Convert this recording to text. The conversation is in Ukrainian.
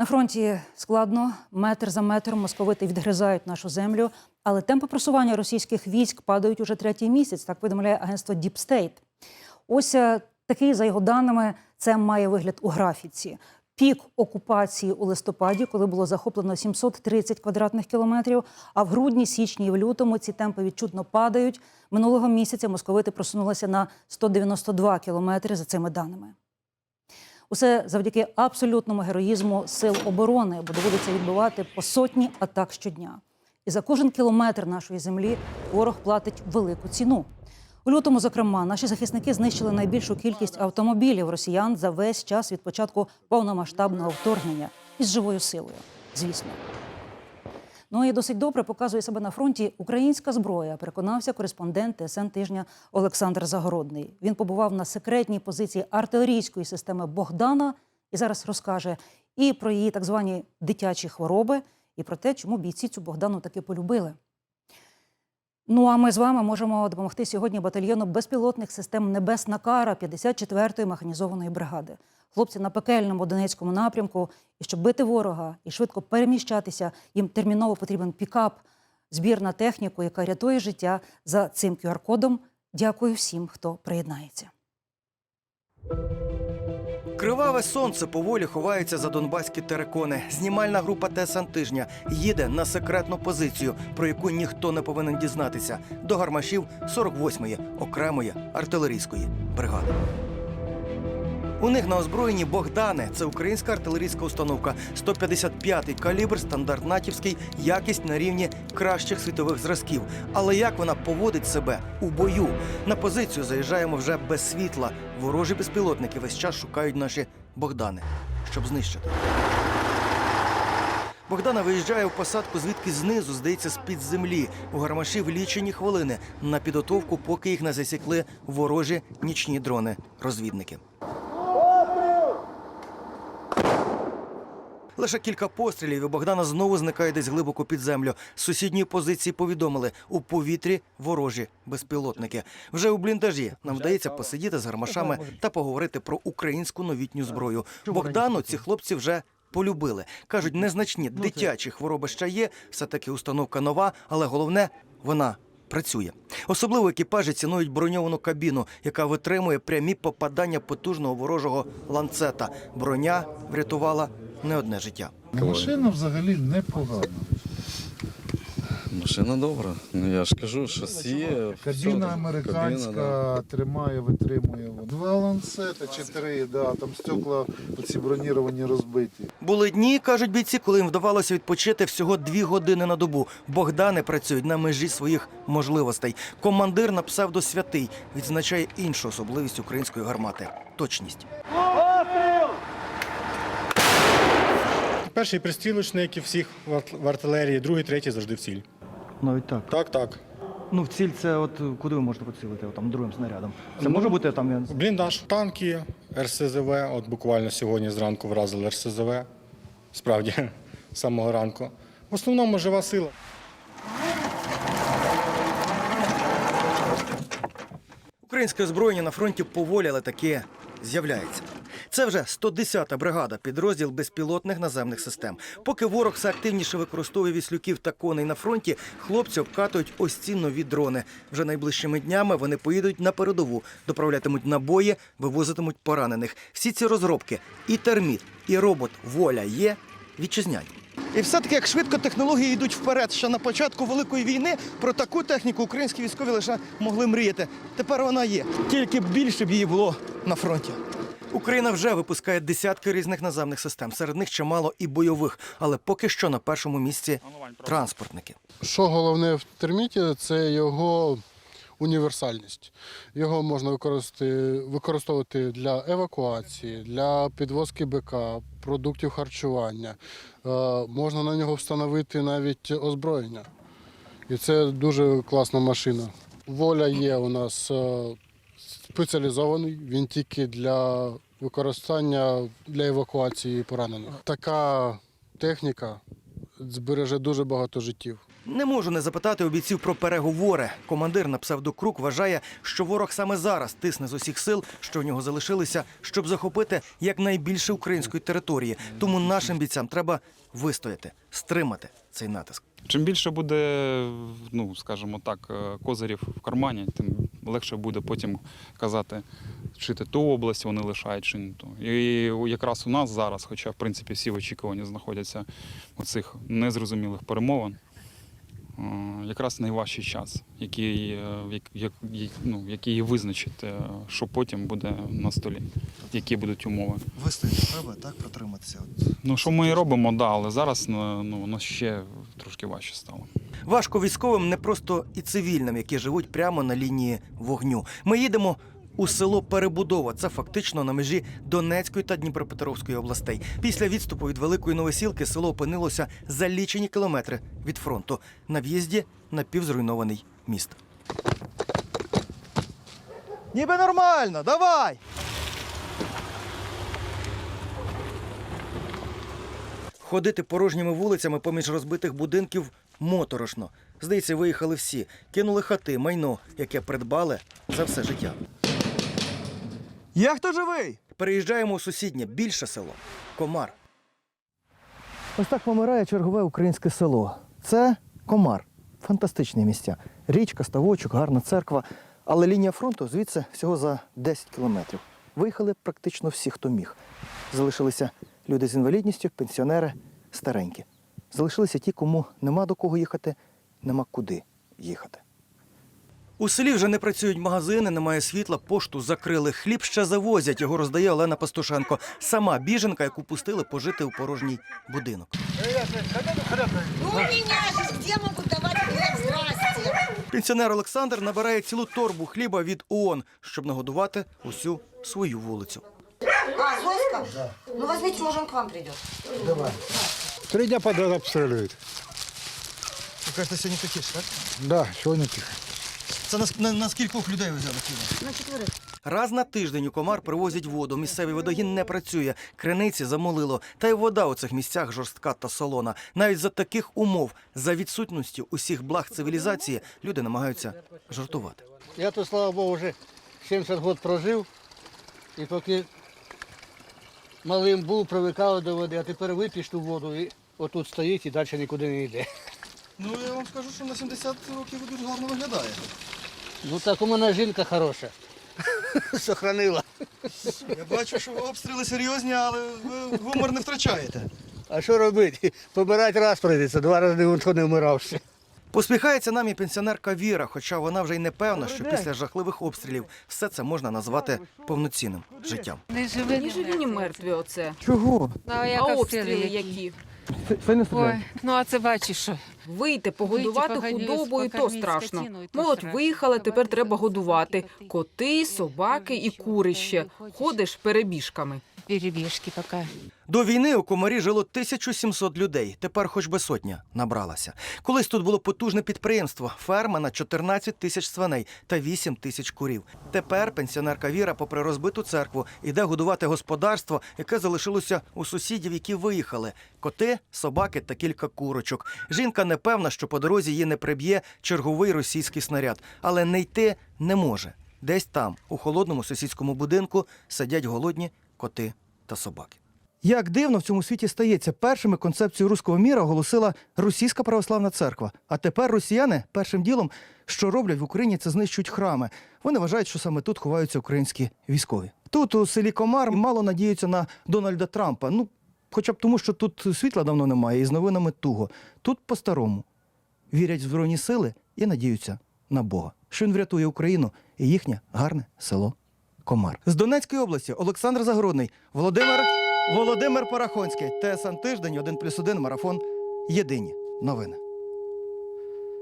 На фронті складно, метр за метром московити відгризають нашу землю, але темпи просування російських військ падають уже третій місяць, так повідомляє агентство Deep State. Ось е, такий, за його даними, це має вигляд у графіці. Пік окупації у листопаді, коли було захоплено 730 квадратних кілометрів. А в грудні, січні і в лютому ці темпи відчутно падають. Минулого місяця московити просунулися на 192 кілометри за цими даними. Усе завдяки абсолютному героїзму сил оборони, бо доводиться відбивати по сотні атак щодня. І за кожен кілометр нашої землі ворог платить велику ціну. У лютому, зокрема, наші захисники знищили найбільшу кількість автомобілів росіян за весь час від початку повномасштабного вторгнення із живою силою, звісно. Ну і досить добре показує себе на фронті українська зброя. Переконався кореспондент ТСН тижня Олександр Загородний. Він побував на секретній позиції артилерійської системи Богдана і зараз розкаже і про її так звані дитячі хвороби, і про те, чому бійці цю Богдану таки полюбили. Ну а ми з вами можемо допомогти сьогодні батальйону безпілотних систем Небесна Кара 54-ї механізованої бригади. Хлопці на пекельному Донецькому напрямку. І щоб бити ворога і швидко переміщатися, їм терміново потрібен пікап, збір на техніку, яка рятує життя за цим QR-кодом. Дякую всім, хто приєднається. Криваве сонце поволі ховається за донбаські терекони. Знімальна група ТСН тижня їде на секретну позицію, про яку ніхто не повинен дізнатися, до гармашів 48-ї окремої артилерійської бригади. У них на озброєнні Богдани. Це українська артилерійська установка. 155-й калібр, стандарт натівський, якість на рівні кращих світових зразків. Але як вона поводить себе у бою? На позицію заїжджаємо вже без світла. Ворожі безпілотники весь час шукають наші Богдани, щоб знищити. Богдана виїжджає в посадку, звідки знизу, здається, з-під землі. У гармашів лічені хвилини на підготовку, поки їх не засікли ворожі нічні дрони-розвідники. Лише кілька пострілів, і Богдана знову зникає десь глибоко під землю. З сусідньої позиції повідомили у повітрі ворожі безпілотники. Вже у бліндажі нам вдається посидіти з гармашами та поговорити про українську новітню зброю. Богдану ці хлопці вже. Полюбили кажуть, незначні дитячі хвороби ще є. Все таки установка нова, але головне вона працює. Особливо екіпажі цінують броньовану кабіну, яка витримує прямі попадання потужного ворожого ланцета. Броня врятувала не одне життя. Машина взагалі непогана. Машина добра. Ну я ж кажу, що є. Кабіна американська Кабіна, да. тримає, витримує. Два ланцета чи три, да, там стекла оці броніровані розбиті. Були дні, кажуть бійці, коли їм вдавалося відпочити всього дві години на добу. Богдани працюють на межі своїх можливостей. Командир на псевдо святий відзначає іншу особливість української гармати точність. Перший пристрілочний, як і всіх в арт- в артилерії, другий, третій завжди в ціль. Навіть так. Так, так. Ну, в ціль це от куди ви можете поцілити от, там другим снарядом. Це може бути там я- Бліндаж, танки, РСЗВ. От буквально сьогодні зранку вразили РСЗВ. Справді, з самого ранку. В основному жива сила. Українське озброєння на фронті поволі, але таке з'являється. Це вже 110-та бригада, підрозділ безпілотних наземних систем. Поки ворог все активніше використовує віслюків та коней на фронті, хлопці обкатують ось ці нові дрони. Вже найближчими днями вони поїдуть на передову, доправлятимуть набої, вивозитимуть поранених. Всі ці розробки і терміт, і робот воля є вітчизняні. І все-таки, як швидко технології йдуть вперед, ще на початку великої війни про таку техніку українські військові лише могли мріяти. Тепер вона є. Тільки більше б її було на фронті. Україна вже випускає десятки різних наземних систем. Серед них чимало і бойових, але поки що на першому місці транспортники. Що головне в терміті, це його універсальність. Його можна використовувати для евакуації, для підвозки БК, продуктів харчування. Е, можна на нього встановити навіть озброєння. І це дуже класна машина. Воля є у нас е, спеціалізований, він тільки для використання для евакуації поранених. Така техніка збереже дуже багато життів. Не можу не запитати у бійців про переговори. Командир на псевдокрук вважає, що ворог саме зараз тисне з усіх сил, що в нього залишилися, щоб захопити якнайбільше української території. Тому нашим бійцям треба вистояти, стримати цей натиск. Чим більше буде, ну скажімо так, е, козирів в кармані, тим легше буде потім казати, чи ти ту область вони лишають, чи не ту. І якраз у нас зараз, хоча в принципі всі в очікуванні знаходяться цих незрозумілих перемовин, якраз найважчий час, який, е, як- як- як- ну, який визначить, е, що потім буде на столі, які будуть умови. Вистояти треба так протриматися. Ну, що ми і робимо, да, але зараз ну, ну, воно ще трошки важче стало. Важко військовим не просто і цивільним, які живуть прямо на лінії вогню. Ми їдемо у село Перебудова. Це фактично на межі Донецької та Дніпропетровської областей. Після відступу від Великої Новосілки село опинилося за лічені кілометри від фронту на в'їзді на півзруйнований міст. Ніби нормально, давай! Ходити порожніми вулицями поміж розбитих будинків моторошно. Здається, виїхали всі, кинули хати, майно, яке придбали за все життя. Я хто живий? Переїжджаємо у сусіднє більше село Комар. Ось так помирає чергове українське село. Це комар. Фантастичні місця. Річка, ставочок, гарна церква. Але лінія фронту звідси всього за 10 кілометрів. Виїхали практично всі, хто міг. Залишилися люди з інвалідністю, пенсіонери, старенькі. Залишилися ті, кому нема до кого їхати, нема куди їхати. У селі вже не працюють магазини, немає світла, пошту закрили. Хліб ще завозять. Його роздає Олена Пастушенко. Сама біженка, яку пустили пожити у порожній будинок. Ну. Пенсіонер Олександр набирає цілу торбу хліба від ООН, щоб нагодувати усю свою вулицю. А, Зоська? Ну возьмите, может, он к вам придет. Три дня подряд обстрілюють. Ви кажете, сьогодні тихіше, так? Да, сьогодні тихо. Це на, на, на скількох людей ви взяли хліба? На четверых. Раз на тиждень у комар привозять воду. Місцевий водогін не працює, криниці замолило. Та й вода у цих місцях жорстка та солона. Навіть за таких умов, за відсутністю усіх благ цивілізації, люди намагаються жартувати. Я тут, слава Богу, вже 70 років прожив. І поки малим був, привикав до води, а тепер вип'єш ту воду і отут стоїть і далі нікуди не йде. Ну я вам скажу, що на 70 років ви дуже гарно виглядає. Ну так у мене жінка хороша. Сохранила. Я бачу, що обстріли серйозні, але ви гумор не втрачаєте. А що робити? Помирати раз прийдеться, два рази ніхто не вмирав ще. Посміхається нам і пенсіонерка Віра, хоча вона вже й не певна, що після жахливих обстрілів все це можна назвати повноцінним життям. Не живі, не живі, ні мертві оце. Чого? А, обстріли які. Це, це не Ой, ну а це бачиш, що Вийти, погодувати Вийти, погоди- то страшно. от виїхали, тепер треба годувати. годувати. Коти, собаки і кури ще. Ходиш перебіжками. перебіжки поки. До війни у комарі жило 1700 людей. Тепер хоч би сотня набралася. Колись тут було потужне підприємство, ферма на 14 тисяч свиней та 8 тисяч курів. Тепер пенсіонерка Віра, попри розбиту церкву, іде годувати господарство, яке залишилося у сусідів, які виїхали: коти, собаки та кілька курочок. Жінка не певна, що по дорозі її не приб'є черговий російський снаряд, але не йти не може. Десь там, у холодному сусідському будинку, сидять голодні коти та собаки. Як дивно в цьому світі стається, першими концепцію руського міра оголосила Російська православна церква. А тепер росіяни першим ділом, що роблять в Україні, це знищують храми. Вони вважають, що саме тут ховаються українські військові. Тут у селі Комар мало надіються на Дональда Трампа. Ну, хоча б тому, що тут світла давно немає, і з новинами туго. Тут по-старому вірять в збройні сили і надіються на Бога, що він врятує Україну і їхнє гарне село Комар. З Донецької області Олександр Загородний, Володимир Володимир Парахонський, ТСН Тиждень, 1+,1, марафон. Єдині новини.